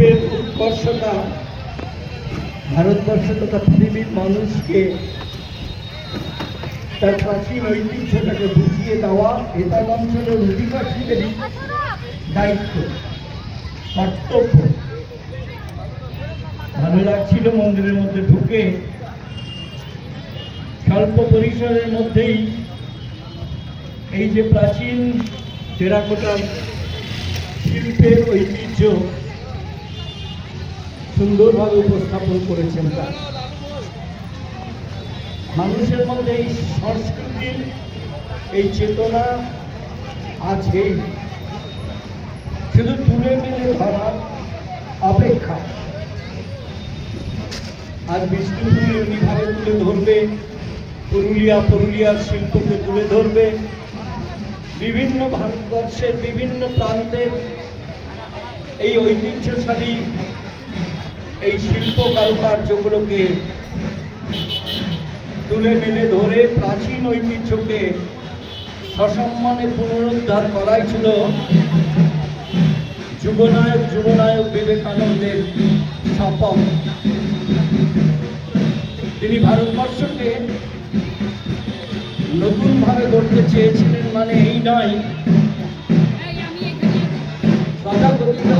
শিল্পের উৎকর্ষতা ভারতবর্ষ তথা পৃথিবীর মানুষকে তার প্রাচীন ঐতিহ্যটাকে বুঝিয়ে দেওয়া এতাল অঞ্চলের অধিবাসীদেরই দায়িত্ব, কর্তব্য। ভালো লাগছিল মন্দিরের মধ্যে ঢুকে। স্বল্প পরিসরের মধ্যেই এই যে প্রাচীন টেরাকোটার শিল্পের ঐতিহ্য সুন্দরভাবে উপস্থাপন করেছেন তার। মানুষের মধ্যে এই সংস্কৃতির এই চেতনা আছেই। শুধু তুলে মেলে ধরার অপেক্ষা। আজ বিষ্ণুপুরে উনিভাবে তুলে ধরবে, পুরুলিয়া পুরুলিয়ার শিল্পকে তুলে ধরবে, বিভিন্ন ভারতবর্ষের বিভিন্ন প্রান্তের এই ঐতিহ্যশালী এই শিল্প কারুকার্যগুলোকে তুলে মেলে ধরে প্রাচীন ঐতিহ্যকে সসম্মানে পুনরুদ্ধার করাই ছিল যুবনায়ক যুবনায়ক বিবেকানন্দের শপথ তিনি ভারতবর্ষকে নতুনভাবে গড়তে চেয়েছিলেন মানে এই নয় তথাকথিত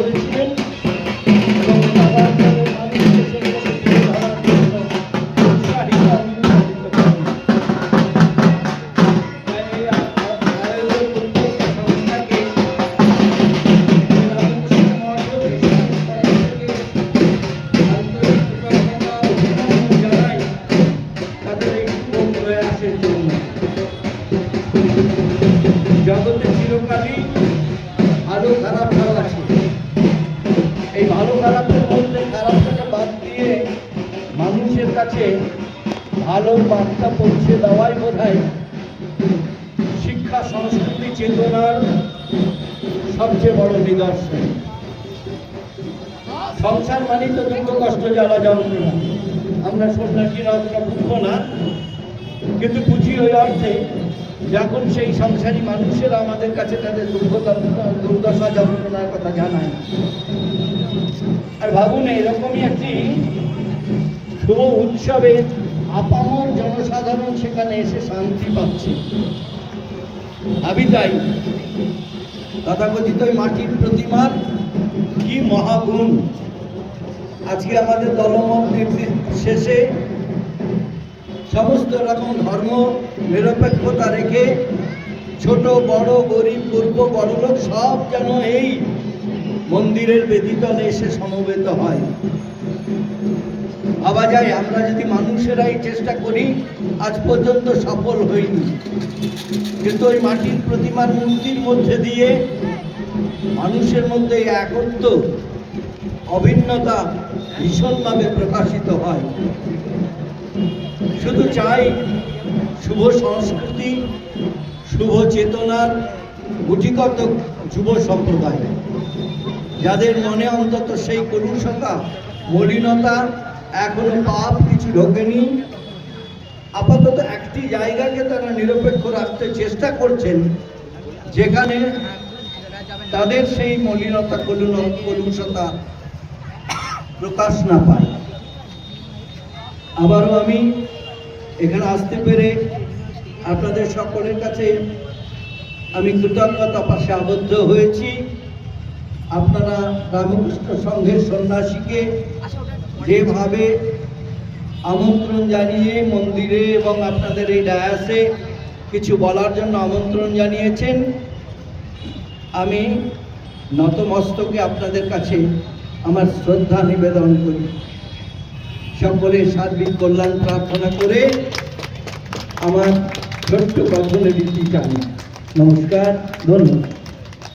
চিরকালই ভালো খারাপটাও আছে। এই ভালো খারাপের মধ্যে খারাপটাকে বাদ দিয়ে মানুষের কাছে ভালো বার্তা পৌঁছে দেওয়াই বোধ শিক্ষা, সংস্কৃতি, চেতনার সবচেয়ে বড় নিদর্শন। সংসার মানে তো দুঃখ, কষ্ট, জ্বালা, যন্ত্রণা। আমরা সন্ন্যাসীরা অতটা বুঝব না, কিন্তু বুঝি ওই অর্থে যখন সেই সংসারী মানুষেরা আমাদের কাছে তাদের যন্ত্রণা- দুর্দশা, যন্ত্রণার কথা জানায়। আর ভাবুন, এরকমই একটি শুভ উৎসবে আপামর জনসাধারণ সেখানে এসে শান্তি পাচ্ছে। ভাবি তাই তথাকথিত ওই মাটির প্রতিমার কি মহাগুণ। আজকে আমাদের দলমত শেষে সমস্ত রকম ধর্ম নিরপেক্ষতা রেখে ছোট, বড়, গরিব, পূর্ব, বড়লোক সব যেন এই মন্দিরের বেদিতলে এসে সমবেত হয়। ভাবা যায়, আমরা যদি মানুষেরাই চেষ্টা করি, আজ পর্যন্ত সফল হইনি। কিন্তু ওই মাটির প্রতিমার মূর্তির মধ্যে দিয়ে মানুষের মধ্যে এই একত্ব, অভিন্নতা ভীষণভাবে প্রকাশিত হয়। শুধু চাই শুভ সংস্কৃতি, শুভ চেতনার গুটিগত যুব সম্প্রদায়। যাদের মনে অন্তত সেই কলুষতা, মলিনতা এখনও পাপ কিছু ঢোকেনি, আপাতত একটি জায়গাকে তারা নিরপেক্ষ রাখতে চেষ্টা করছেন, যেখানে তাদের সেই মলিনতা কলুষতা প্রকাশ না পায়। আবারও আমি এখানে আসতে পেরে আপনাদের সকলের কাছে আমি কৃতজ্ঞতা পাশে আবদ্ধ হয়েছি। আপনারা রামকৃষ্ণ সংঘের সন্ন্যাসীকে যেভাবে আমন্ত্রণ জানিয়ে মন্দিরে এবং আপনাদের এই ডায়াসে কিছু বলার জন্য আমন্ত্রণ জানিয়েছেন, আমি নতমস্তকে আপনাদের কাছে আমার শ্রদ্ধা নিবেদন করি। সকলের সার্বিক কল্যাণ প্রার্থনা করে আমার ছোট্ট কথনে দিতে চাই। নমস্কার ধন্যবাদ।